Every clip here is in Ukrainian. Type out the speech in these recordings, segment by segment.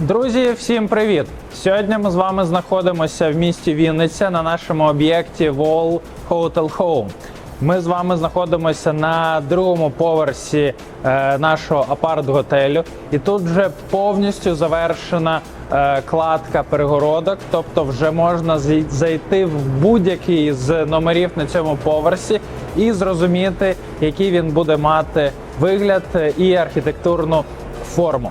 Друзі, всім привіт! Сьогодні ми з вами знаходимося в місті Вінниця на нашому об'єкті Wall Hotel Home. Ми з вами знаходимося на другому поверсі е, нашого апарт-готелю, і тут вже повністю завершена е, кладка перегородок, тобто вже можна зайти в будь-який з номерів на цьому поверсі і зрозуміти, який він буде мати вигляд і архітектурну форму.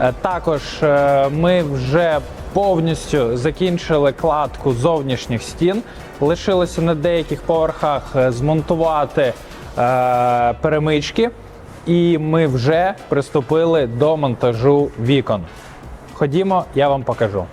Е, Також е, ми вже повністю закінчили кладку зовнішніх стін. Лишилося на деяких поверхах е, змонтувати перемички, і ми вже приступили до монтажу вікон. Ходімо, я вам покажу.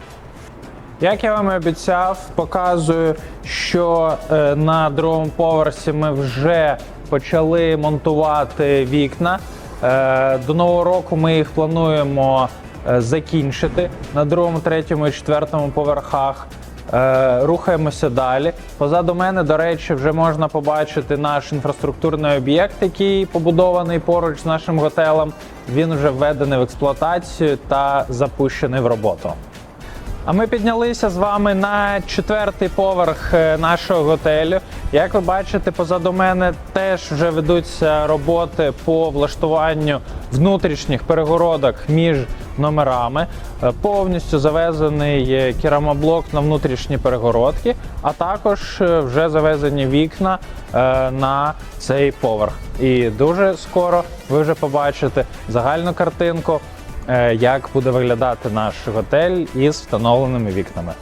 Як я вам і обіцяв, показую, що на другому поверсі ми вже почали монтувати вікна. Е, до нового року ми їх плануємо е, закінчити на другому, третьому і четвертому поверхах. Е, рухаємося далі. Позаду мене, до речі, вже можна побачити наш інфраструктурний об'єкт, який побудований поруч з нашим готелем. Він вже введений в експлуатацію та запущений в роботу. А ми піднялися з вами на четвертий поверх нашого готелю. Як ви бачите, позаду мене теж вже ведуться роботи по влаштуванню внутрішніх перегородок між номерами. Е, Повністю завезений керамоблок на внутрішні перегородки, а також е, вже завезені вікна е, на цей поверх. І дуже скоро ви вже побачите загальну картинку як буде виглядати наш готель із встановленими вікнами.